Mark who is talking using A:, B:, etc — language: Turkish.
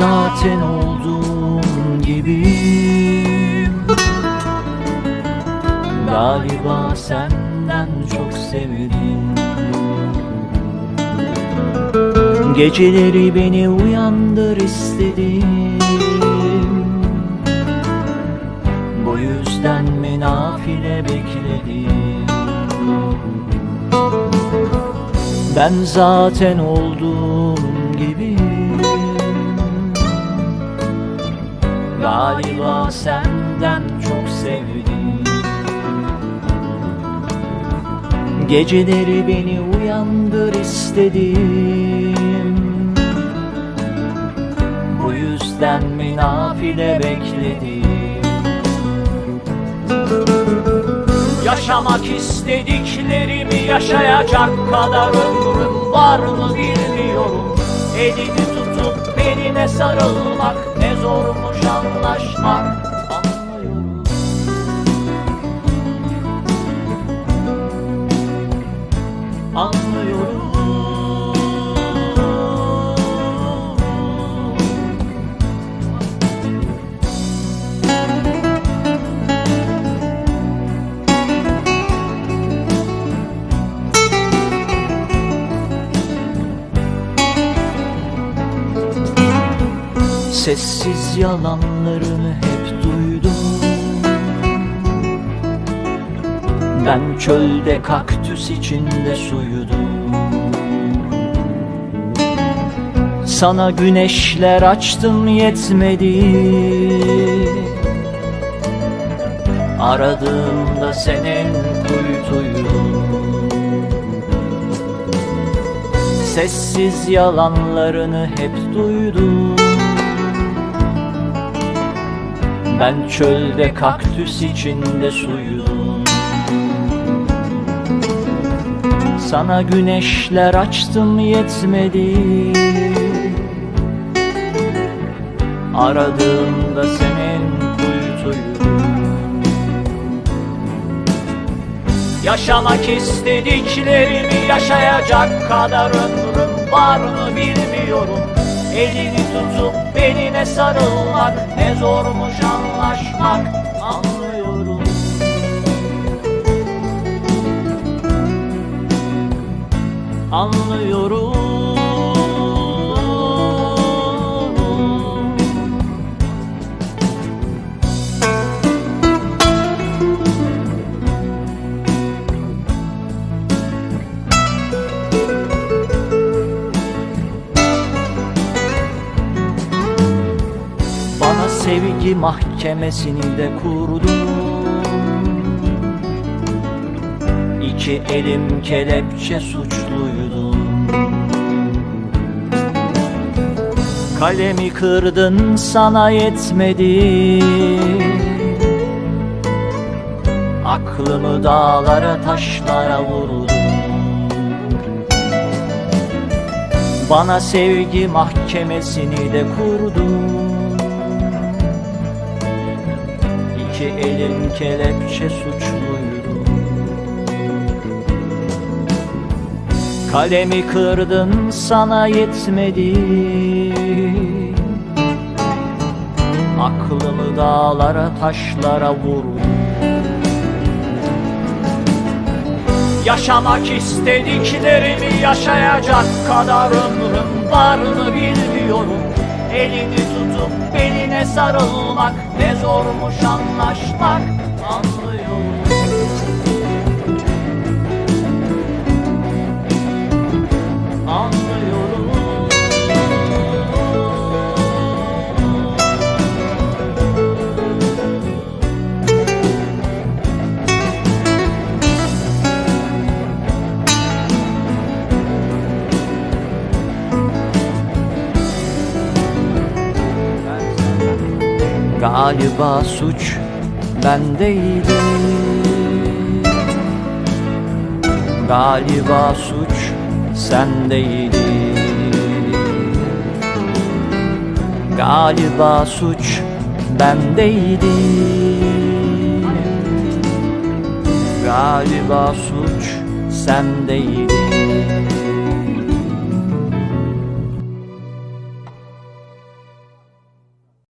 A: zaten olduğum gibi. Galiba senden çok sevdim. Geceleri beni uyandır istedim. Bu yüzden mi nafile bekledim. Ben zaten olduğum Galiba senden çok sevdim. Geceleri beni uyandır istedim. Bu yüzden mi nafile bekledim. Yaşamak istediklerimi yaşayacak kadar ömrüm var mı bilmiyorum. Elini tutup beline sarılmak ne zormuş anlaşmak Sessiz yalanlarını hep duydum. Ben çölde kaktüs içinde suyudum. Sana güneşler açtım yetmedi Aradığımda senin kuytuydum Sessiz yalanlarını hep duydum Ben çölde kaktüs içinde suyudum Sana güneşler açtım yetmedi. Aradığımda senin kuytuydum. Yaşamak istediklerimi yaşayacak kadar ömrüm var mı bilmiyorum Elini tutup beline sarılmak ne zormuş anlaşmak anlıyorum. Anlıyorum sevgi mahkemesini de kurdun İki elim kelepçe suçluydum. Kalemi kırdın sana yetmedi. Aklımı dağlara taşlara vurdun Bana sevgi mahkemesini de kurdun İki elim kelepçe suçluydu. Kalemi kırdın sana yetmedi. Aklımı dağlara taşlara vurdun Yaşamak istediklerimi yaşayacak kadar ömrüm var mı bilmiyorum Elini tutup beline sarılmak ne zormuş anlaşmak. Anlıyorum Galiba suç bendeydi. Galiba suç sendeydi. Galiba suç bendeydi. Galiba suç sendeydi